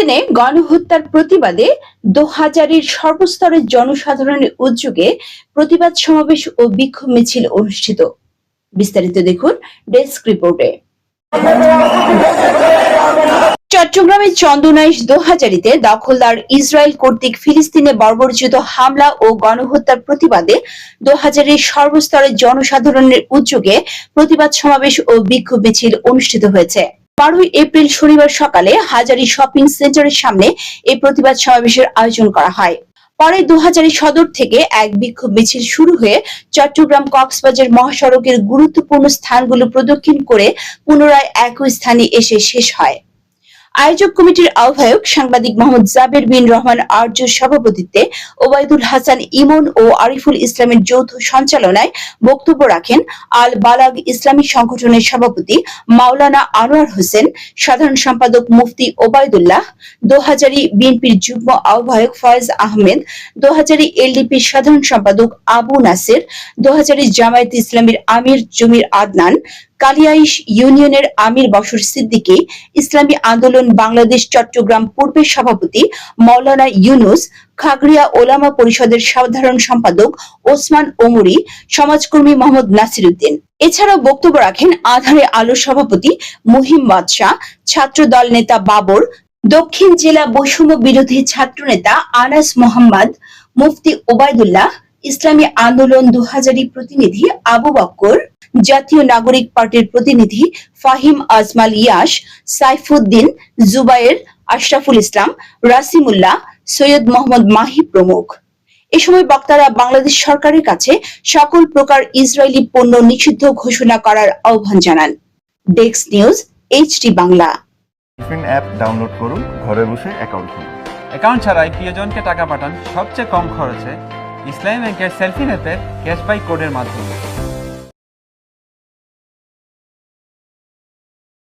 ফিলিস্তিনে গণহত্যার প্রতিবাদে দোহাজারির সর্বস্তরের জনসাধারণের উদ্যোগে প্রতিবাদ সমাবেশ ও বিক্ষোভ মিছিল অনুষ্ঠিত। বিস্তারিত দেখুন ডেস্ক রিপোর্টে। চট্টগ্রামের চন্দনাইশ দোহাজারিতে দখলদার ইসরায়েল কর্তৃক ফিলিস্তিনে বর্বরচিত হামলা ও গণহত্যার প্রতিবাদে দোহাজারির সর্বস্তরের জনসাধারণের উদ্যোগে প্রতিবাদ সমাবেশ ও বিক্ষোভ মিছিল অনুষ্ঠিত হয়েছে। বারোই এপ্রিল শনিবার সকালে হাজারি শপিং সেন্টারের সামনে এই প্রতিবাদ সমাবেশের আয়োজন করা হয়। পরে দুহাজারি সদর থেকে এক বিক্ষোভ মিছিল শুরু হয়ে চট্টগ্রাম কক্সবাজার মহাসড়কের গুরুত্বপূর্ণ স্থানগুলো প্রদক্ষিণ করে পুনরায় একই স্থানে এসে শেষ হয়। আয়োজক কমিটির আহ্বায়ক সাংবাদিক মোহাম্মদ জাবের বিন রহমান আর্যর সভাপতিত্বে ওবায়দুল হাসান ইমন ও আরিফুল ইসলামের যৌথ সঞ্চালনায় বক্তব্য রাখেন আল বালাগ ইসলামী সংগঠনের সভাপতি মাওলানা আনোয়ার হোসেন, সাধারণ সম্পাদক মুফতি ওবায়দুল্লাহ, দোহাজারি বিএনপির যুগ্ম আহ্বায়ক ফয়েজ আহমেদ, দোহাজারি এলডিপির সাধারণ সম্পাদক আবু নাসির, দোহাজারি জামায়াত ইসলামীর আমির জমির আদনান কালিয়াইশ ইউনিয়নের আমির বশর সিদ্দিকী, ইসলামী আন্দোলন বাংলাদেশ চট্টগ্রাম পূর্বের সভাপতি মৌলানা ইউনুস, খাগড়িয়া ওলামা পরিষদের সাধারণ সম্পাদক ওসমান ওমরি, সমাজকর্মী মোহাম্মদ নাসির উদ্দিন এছাড়াও বক্তব্য রাখেন আধারে আলোর সভাপতি মুহিম বাদশাহ ছাত্র দল নেতা বাবর, দক্ষিণ জেলা বৈষম্য বিরোধী ছাত্রনেতা আনাস মোহাম্মদ, মুফতি ওবায়দুল্লাহ, ইসলামী আন্দোলন দুহাজারি প্রতিনিধি আবু বক্কর জাতীয় নাগরিক পার্টির প্রতিনিধি ফাহিম আজমাল ইয়াস সাইফুদ্দিন জুবায়ের আশরাফুল ইসলাম রাসিমুল্লাহ সৈয়দ মোহাম্মদ মাহি প্রমুখ। এ সময় বক্তারা বাংলাদেশ সরকারের কাছে সকল প্রকার ইসরায়েলি পণ্য নিষিদ্ধ ঘোষণা করার আহ্বান জানান। Desk news HD Bangla. App download করুন ঘরে বসে অ্যাকাউন্ট খুলুন। অ্যাকাউন্ট ছাড়াই প্রিয়জনকে টাকা পাঠান সবচেয়ে কম খরচে ইসলামী ব্যাংকের সেলফি অ্যাপের ক্যাশবাই কোডের মাধ্যমে।